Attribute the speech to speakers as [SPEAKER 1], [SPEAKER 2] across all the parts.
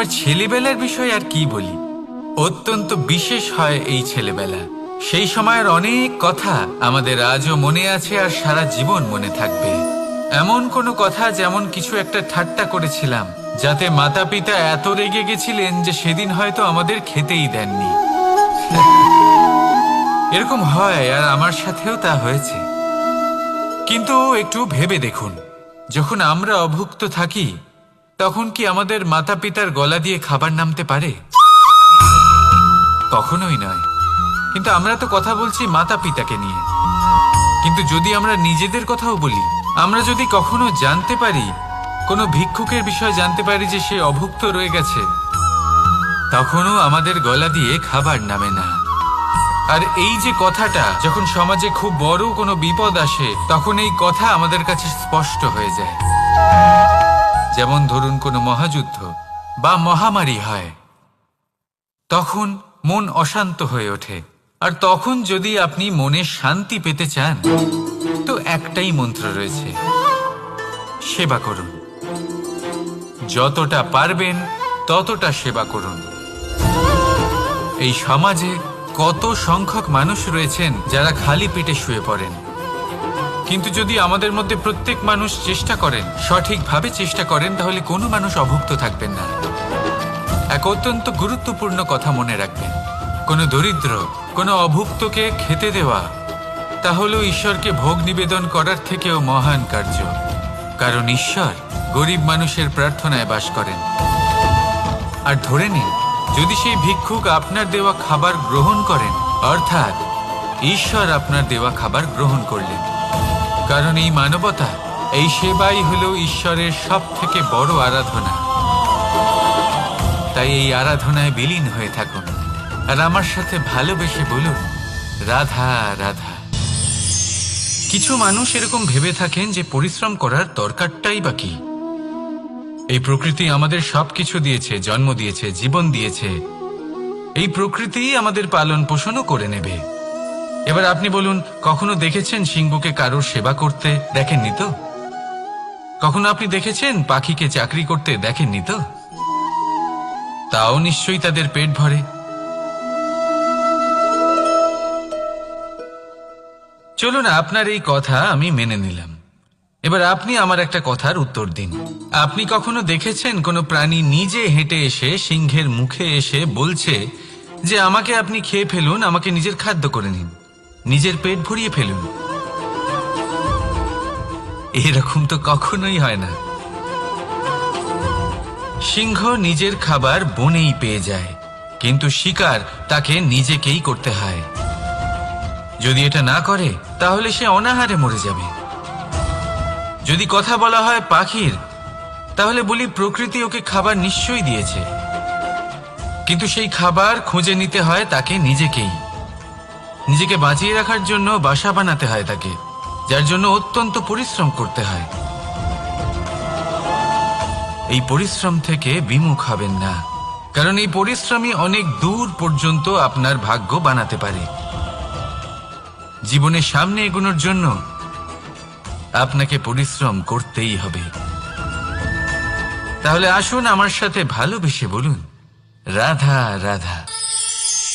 [SPEAKER 1] এবার ছেলেবেলার বিষয় আর কি বলি? অত্যন্ত বিশেষ হয় এই ছেলেবেলা। সেই সময়ের অনেক কথা আমাদের আজও মনে আছে আর সারা জীবন মনে থাকবে। এমন কোনো কথা যেমন কিছু একটা ঠাট্টা করেছিলাম, যাতে মাতা পিতা এত রেগে গেছিলেন যে সেদিন হয়তো আমাদের খেতেই দেননি। এরকম হয় আর আমার সাথেও তা হয়েছে। কিন্তু একটু ভেবে দেখুন, যখন আমরা অভুক্ত থাকি তখন কি আমাদের মাতা পিতার গলা দিয়ে খাবার নামতে পারে? কখনোই নয়। কিন্তু আমরা তো কথা বলছি মাতা পিতাকে নিয়ে। কিন্তু যদি আমরা নিজেদের কথাও বলি, আমরা যদি কখনো জানতে পারি, কোনো ভিক্ষুকের বিষয় জানতে পারি যে সে অভুক্ত রয়ে গেছে, তখনও আমাদের গলা দিয়ে খাবার নামে না। আর এই যে কথাটা, যখন সমাজে খুব বড় কোনো বিপদ আসে, তখন এই কথা আমাদের কাছে স্পষ্ট হয়ে যায়। যেমন ধরুন কোনো মহাযুদ্ধ বা মহামারী হয়, তখন মন অশান্ত হয়ে ওঠে। আর তখন যদি আপনি মনে শান্তি পেতে চান, তো একটাই মন্ত্র রয়েছে, সেবা করুন। যতটা পারবেন ততটা সেবা করুন। এই সমাজে কত সংখ্যক মানুষ রয়েছেন যারা খালি পেটে শুয়ে পড়েন। কিন্তু যদি আমাদের মধ্যে প্রত্যেক মানুষ চেষ্টা করেন, সঠিকভাবে চেষ্টা করেন, তাহলে কোনো মানুষ অভুক্ত থাকবেন না। এক অত্যন্ত গুরুত্বপূর্ণ কথা মনে রাখবেন। কোনো দরিদ্র, কোনো অভুক্তকে খেতে দেওয়া, তা হলো ঈশ্বরকে ভোগ নিবেদন করার থেকেও মহান কার্য। কারণ ঈশ্বর গরিব মানুষের প্রার্থনায় বাস করেন। আর ধরে নিন, যদি সেই ভিক্ষুক আপনার দেওয়া খাবার গ্রহণ করেন, অর্থাৎ ঈশ্বর আপনার দেওয়া খাবার গ্রহণ করলেন কারণ এই মানবতা, এই সেবাই হলো ঈশ্বরের সব থেকে বড় আরাধনা। তাই এই আরাধনায় বিলীন হয়ে থাকুন। আর আমার সাথে ভালোবেসে বলুন, রাধা রাধা। কিছু মানুষ এরকম ভেবে থাকেন যে পরিশ্রম করার দরকারটাই বা কি? এই প্রকৃতি আমাদের সবকিছু দিয়েছে, জন্ম দিয়েছে, জীবন দিয়েছে। এই প্রকৃতি আমাদের পালন পোষণও করে নেবে। এবার আপনি বলুন, কখনো দেখেছেন সিংহকে কারোর সেবা করতে দেখেননি তো? কখনো আপনি দেখেছেন পাখিকে চাকরি করতে দেখেননি তো? তাও নিশ্চয়ই তাদের পেট ভরে। চলুন, আপনার এই কথা আমি মেনে নিলাম। এবার আপনি আমার একটা কথার উত্তর দিন। আপনি কখনো দেখেছেন কোনো প্রাণী নিজে হেঁটে এসে সিংহের মুখে এসে বলছে যে, আমাকে আপনি খেয়ে ফেলুন, আমাকে নিজের খাদ্য করে নিন। নিজের পেট ভরিয়ে ফেলুন। এরকম তো কখনোই হয় না। সিংহ নিজের খাবার বনেই পেয়ে যায়, কিন্তু শিকার তাকে নিজেকেই করতে হয়। যদি এটা না করে, তাহলে সে অনাহারে মরে যাবে। যদি কথা বলা হয় পাখির, তাহলে বলি প্রকৃতি ওকে খাবার নিশ্চয়ই দিয়েছে। কিন্তু সেই খাবার খুঁজে নিতে হয় তাকে নিজেকেই। নিজেকে বাঁচিয়ে রাখার জন্য বাসা বানাতে হয় তাকে, যার জন্য অত্যন্ত পরিশ্রম করতে হয়। এই পরিশ্রম থেকে বিমুখ হবেন না, কারণ এই পরিশ্রমই অনেক দূর পর্যন্ত আপনার ভাগ্য বানাতে পারে। জীবনের সামনে এগোনোর জন্য আপনাকে পরিশ্রম করতেই হবে। তাহলে আসুন আমার সাথে ভালোবেসে বলুন, রাধা রাধা।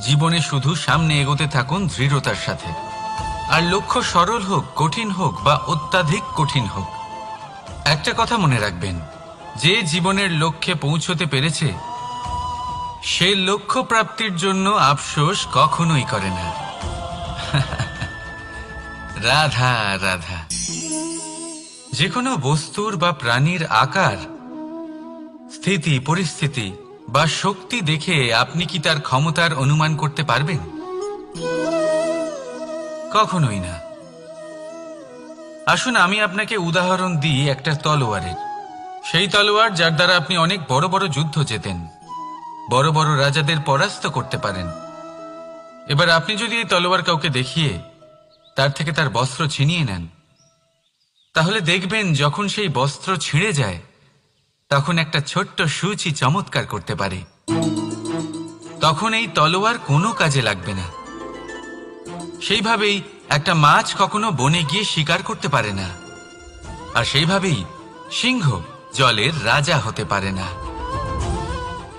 [SPEAKER 1] জীবনে শুধু সামনে এগোতে থাকুন দৃঢ়তার সাথে। আর লক্ষ্য সরল হোক, কঠিন হোক বা অত্যাধিক কঠিন হোক, একটা কথা মনে রাখবেন, যে জীবনের লক্ষ্যে পৌঁছতে পেরেছে, সে লক্ষ্য প্রাপ্তির জন্য আফসোস কখনোই করে না। রাধা রাধা। যে কোনো বস্তুর বা প্রাণীর আকার, স্থিতি, পরিস্থিতি বা শক্তি দেখে আপনি কি তার ক্ষমতার অনুমান করতে পারবেন? কখনোই না। আসুন আমি আপনাকে উদাহরণ দিই একটা তলোয়ারের। সেই তলোয়ার যার দ্বারা আপনি অনেক বড় বড় যুদ্ধ জেতেন, বড় বড় রাজাদের পরাস্ত করতে পারেন। এবার আপনি যদি এই তলোয়ার কাউকে দেখিয়ে তার থেকে তার বস্ত্র ছিনিয়ে নেন, তাহলে দেখবেন যখন সেই বস্ত্র ছিঁড়ে যায় তখন একটা ছোট্ট সূচি চমৎকার করতে পারে। তখন এই তলোয়ার কোনো কাজে লাগবে না। সেইভাবেই একটা মাছ কখনো বনে গিয়ে শিকার করতে পারে না। আর সেইভাবেই সিংহ জলের রাজা হতে পারে না।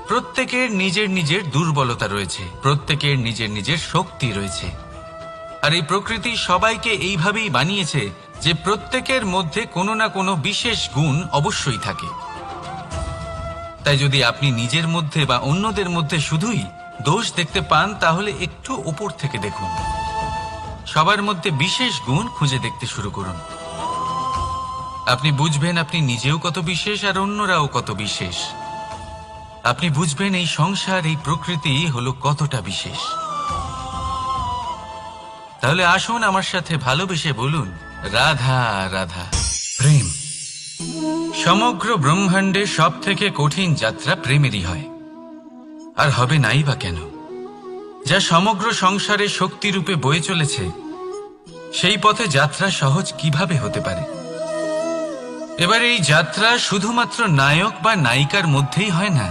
[SPEAKER 1] প্রত্যেকের নিজের নিজের দুর্বলতা রয়েছে, প্রত্যেকের নিজের নিজের শক্তি রয়েছে। আর এই প্রকৃতি সবাইকে এইভাবেই বানিয়েছে যে প্রত্যেকের মধ্যে কোনো না কোনো বিশেষ গুণ অবশ্যই থাকে। তাই যদি আপনি নিজের মধ্যে বা অন্যদের মধ্যে শুধুই দোষ দেখতে পান, তাহলে একটু ওপর থেকে দেখুন। সবার মধ্যে বিশেষ গুণ খুঁজে দেখতে শুরু করুন। আপনি বুঝবেন আপনি নিজেও কত বিশেষ আর অন্যরাও কত বিশেষ। আপনি বুঝবেন এই সংসার, এই প্রকৃতি হলো কতটা বিশেষ। তাহলে আসুন আমার সাথে ভালোবেসে বলুন, রাধা রাধা। সমগ্র ব্রহ্মাণ্ডে সব থেকে কঠিন যাত্রা প্রেমেরই হয়। আর হবে নাই বা কেন? যা সমগ্র সংসারে শক্তিরূপে বয়ে চলেছে, সেই পথে যাত্রা সহজ কীভাবে হতে পারে? এবার এই যাত্রা শুধুমাত্র নায়ক বা নায়িকার মধ্যেই হয় না।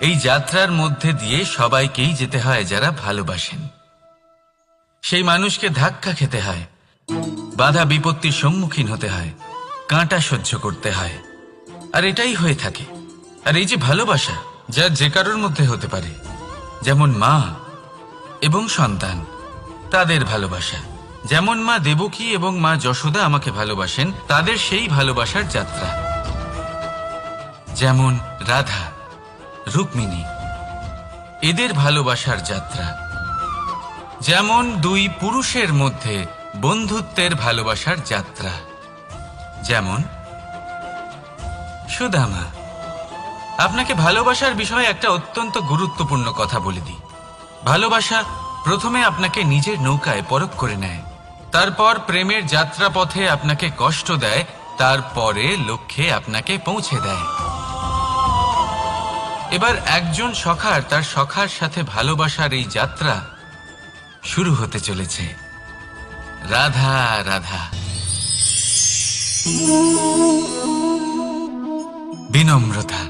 [SPEAKER 1] এই যাত্রার মধ্যে দিয়ে সবাইকেই যেতে হয় যারা ভালোবাসেন। সেই মানুষকে ধাক্কা খেতে হয়, বাধা বিপত্তির সম্মুখীন হতে হয়। কাঁটা সহ্য করতে হয়। আর এটাই হয়ে থাকে। আর এই যে ভালোবাসা, যা যে কারোর মধ্যে হতে পারে, যেমন মা এবং সন্তান, তাদের ভালোবাসা। যেমন মা দেবকী এবং মা যশোদা আমাকে ভালোবাসেন, তাদের সেই ভালোবাসার যাত্রা। যেমন রাধা, রুক্মিণী, এদের ভালোবাসার যাত্রা। যেমন দুই পুরুষের মধ্যে বন্ধুত্বের ভালোবাসার যাত্রা। যেমন? সুদামা আপনাকে ভালোবাসার বিষয়ে একটা অত্যন্ত গুরুত্বপূর্ণ কথা বলে দিই। ভালোবাসা প্রথমে আপনাকে নিজের নৌকায় পরখ করে নেয়। তারপর প্রেমের যাত্রাপথে আপনাকে কষ্ট দেয়, তারপরে লক্ষ্যে আপনাকে পৌঁছে দেয়। এবার একজন সখার তার সখার সাথে ভালোবাসার এই যাত্রা শুরু হতে চলেছে। রাধা রাধা। বিনম্রতা।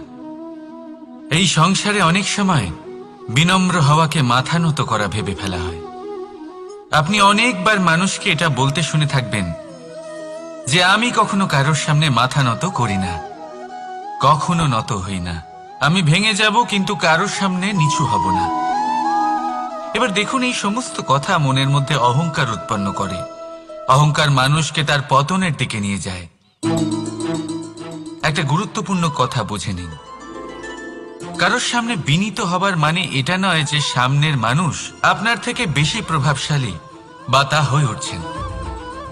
[SPEAKER 1] এই সংসারে অনেক সময় বিনম্র হওয়াকে মাথা নত করা ভেবে ফেলা হয়। আপনি অনেকবার মানুষকে এটা বলতে শুনে থাকবেন যে আমি কখনো কারোর সামনে মাথা নত করি না, কখনো নত হই না। আমি ভেঙে যাব কিন্তু কারোর সামনে নিচু হব না। এবার দেখুন এই সমস্ত কথা মনের মধ্যে অহংকার উৎপন্ন করে। অহংকার মানুষকে তার পতনের দিকে নিয়ে যায়। একটা গুরুত্বপূর্ণ কথা বুঝে নিন। কারোর সামনে বিনীত হবার মানে এটা নয় যে সামনের মানুষ আপনার থেকে বেশি প্রভাবশালী বা তা হয়ে উঠছেন।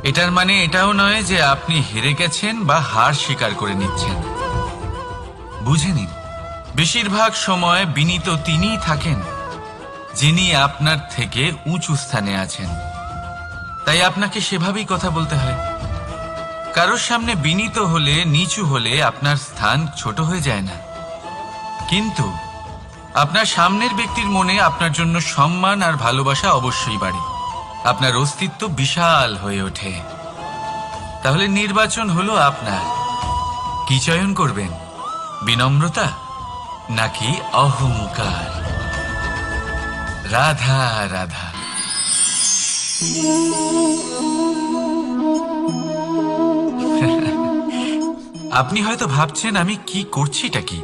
[SPEAKER 1] এটার মানে এটাও নয় যে আপনি হেরে গেছেন বা হার স্বীকার করে নিচ্ছেন। বুঝে নিন, বেশিরভাগ সময় বিনীত তিনিই থাকেন যিনি আপনার থেকে উঁচু স্থানে আছেন। তাই আপনাকে সেভাবেই কথা বলতে হয়। কারোর সামনে বিনীত হলে, নিচু হলে আপনার স্থান ছোট হয়ে যায় না। কিন্তু আপনার সামনের ব্যক্তির মনে আপনার জন্য সম্মান আর ভালোবাসা অবশ্যই বাড়ে। আপনার অস্তিত্ব বিশাল হয়ে ওঠে। তাহলে নির্বাচন হলো আপনার। কি চয়ন করবেন, বিনম্রতা নাকি অহংকার? রাধা রাধা। আপনি হয়তো ভাবছেন আমি কি করছিটা কি?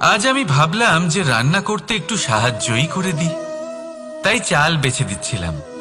[SPEAKER 1] আজ আমি ভাবলাম যে রান্না করতে একটু সাহায্যই করে দিই। তাই চাল বেছে দিচ্ছিলাম।